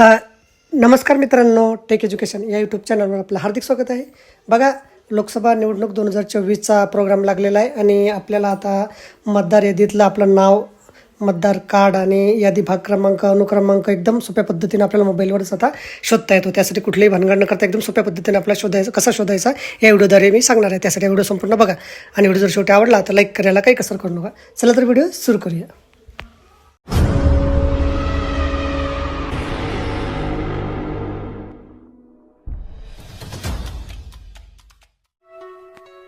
नमस्कार मित्रांनो take education या यूट्यूब चॅनलवर आपलं हार्दिक स्वागत आहे. बघा लोकसभा निवडणूक दोन हजार चोवीसचा प्रोग्राम लागलेला आहे आणि आपल्याला आता मतदार यादीतलं आपलं नाव मतदार कार्ड आणि यादी भाग क्रमांक अनुक्रमांक एकदम सोप्या पद्धतीने आपल्याला मोबाईलवरच आता शोधता येतो. त्यासाठी कुठलीही भानगड न करता एकदम सोप्या पद्धतीने आपल्याला शोधायचं कसा शोधायचा या व्हिडिओद्वारे मी सांगणार आहे. त्यासाठी व्हिडिओ संपूर्ण बघा. आणि व्हिडिओ जर शेवटी आवडला तर लाईक करायला काही कसर करू नका. चला तर व्हिडिओ सुरू करूया.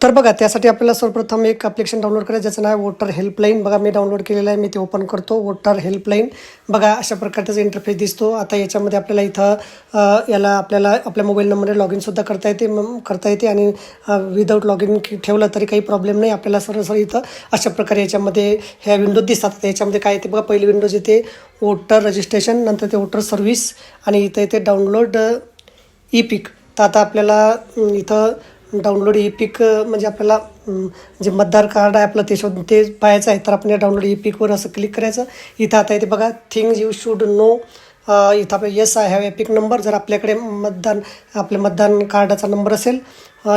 तर बघा त्यासाठी आपल्याला सर्वप्रथम एक ॲप्लिकेशन डाउनलोड करायचं ज्याचं नाव आहे वोटर हेल्पलाईन बघा मी डाउनलोड केलेलं आहे मी ते ओपन करतो वोटर हेल्पलाईन बघा अशा प्रकारचा इंटरफेस दिसतो. आता याच्यामध्ये आपल्याला इथं याला आपल्याला आपल्या मोबाईल नंबरने लॉग इनसुद्धा करता येते मग करता येते आणि विदाऊट लॉग इन ठेवलं तरी काही प्रॉब्लेम नाही. आपल्याला सरळ सरळ इथं अशा प्रकारे याच्यामध्ये ह्या विंडोज दिसतात. याच्यामध्ये काय येते बघा पहिली विंडोज येते वोटर रजिस्ट्रेशन नंतर ते वोटर सर्व्हिस आणि इथं येते डाउनलोड ई पिक तर आता आपल्याला इथं डाउनलोड ई पिक म्हणजे आपल्याला जे मतदार कार्ड आहे आपलं ते शोध ते पाहायचं आहे. तर आपण या डाउनलोड ई पिकवर असं क्लिक करायचं. इथं आता इथे बघा थिंग्ज यू शूड नो इथं आपलं yes I have EPIC number जर आपल्याकडे मतदान आपले मतदान कार्डाचा नंबर असेल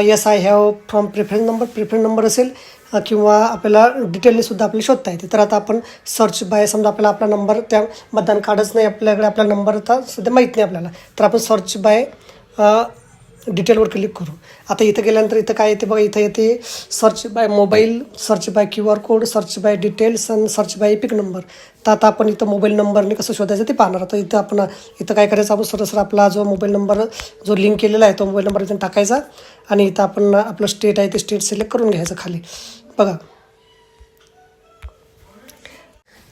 yes I have from preference number preference number असेल किंवा आपल्याला डिटेलनेसुद्धा आपली आपल्याला शोधता येते. तर आता आपण सर्च बाय समजा आपल्याला आपला नंबर त्या मतदान कार्डच नाही आपल्याकडे आपला नंबर आता सध्या माहीत नाही आपल्याला. तर आपण सर्च बाय डिटेलवर क्लिक करू. आता इथं गेल्यानंतर इथं काय येते बघा इथं येते search by mobile search by Q R code search by details आणि सर्च बाय एपिक नंबर तर आता आपण इथं मोबाईल नंबरने कसं शोधायचं ते पाहणार. आता इथं आपण इथं काय करायचं आपण सरसर आपला जो मोबाईल नंबर जो लिंक केलेला आहे तो मोबाईल नंबर इथं टाकायचा आणि इथं आपण आपलं स्टेट आहे ते स्टेट सिलेक्ट करून घ्यायचं खाली. बघा.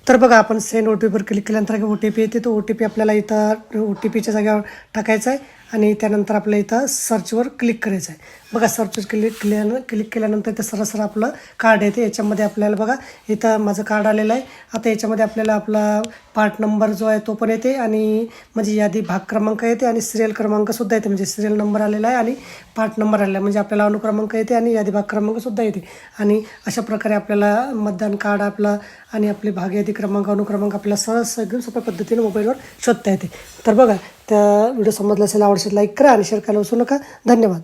तर बघा आपण सेंड ओ टी पीवर क्लिक केल्यानंतर ओ टी पी येते तो ओ टी पी आपल्याला इथं ओ टी पीच्या जागेवर टाकायचा आहे. आणि त्यानंतर आपल्या इथं सर्चवर क्लिक करायचं आहे. बघा सर्चवर क्लिक केल्यानं क्लिक केल्यानंतर इथं सरळ आपलं कार्ड येते. याच्यामध्ये आपल्याला बघा इथं माझं कार्ड आलेलं आहे. आता याच्यामध्ये आपल्याला आपला पार्ट नंबर जो आहे तो पण येते आणि म्हणजे यादी भाग क्रमांक येते आणि सिरियल क्रमांकसुद्धा येते. म्हणजे सिरियल नंबर आलेला आहे आणि पार्ट नंबर आलेला आहे. म्हणजे आपल्याला अनुक्रमांक येते आणि यादी भाग क्रमांकसुद्धा येते. आणि अशा प्रकारे आपल्याला मतदान कार्ड आपला आणि आपली भाग यादी क्रमांक अनुक्रमांक आपल्याला सहज एकदम सोप्या पद्धतीने मोबाईलवर शोधता येते. तर बघा त्या व्हिडिओ समजला असेल आवडशील लाईक करा आणि शेअर करायला विसरू नका. धन्यवाद.